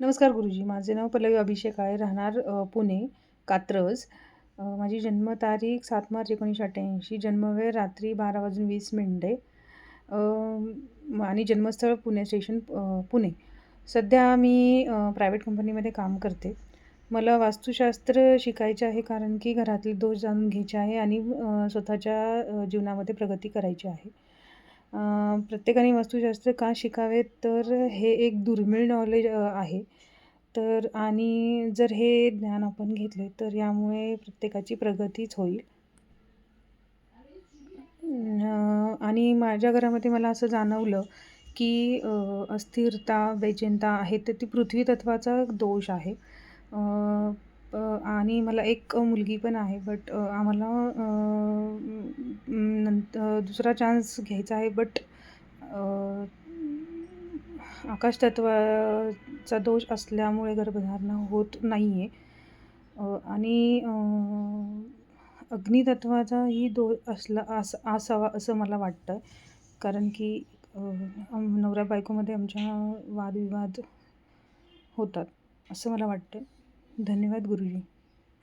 नमस्कार गुरुजी. माझे नाव पल्लवी अभिषेक आहे. राहणार पुणे कात्रज. माझी जन्मतारीख सात मार्च एकोणीसशे अठ्ठ्याऐंशी. जन्मवेळ रात्री बारा वाजून वीस मिनटे. आणि जन्मस्थळ पुणे स्टेशन पुणे. सध्या मी प्रायव्हेट कंपनीमध्ये काम करते. मला वास्तुशास्त्र शिकायचे आहे कारण की घरातील दोष जाणून घ्यायचे आहे आणि स्वतःच्या जीवनामध्ये प्रगती करायची आहे. प्रत्येकाने वास्तुशास्त्र का शिकावे? तर हे एक दुर्मिळ नॉलेज आहे. तर आणि जर हे ज्ञान आपण घेतले तर यामुळे प्रत्येकाची प्रगतीच होईल. आणि माझ्या घरामध्ये मला असं जाणवलं की अस्थिरता बेचिंता आहे तर ती पृथ्वी तत्वाचा दोष आहे. आणि मला एक मुलगी पण आहे बट आम्हाला दुसरा चान्स घ्यायचा आहे बट आकाशतत्वाचा दोष असल्यामुळे गर्भधारणा होत नाही आहे आणि अग्नितत्वाचाही दो असला अस असावा असं मला वाटतं. कारण की नवऱ्या बायकोमध्ये आमच्या वादविवाद होतात असं मला वाटतं. धन्यवाद गुरुजी.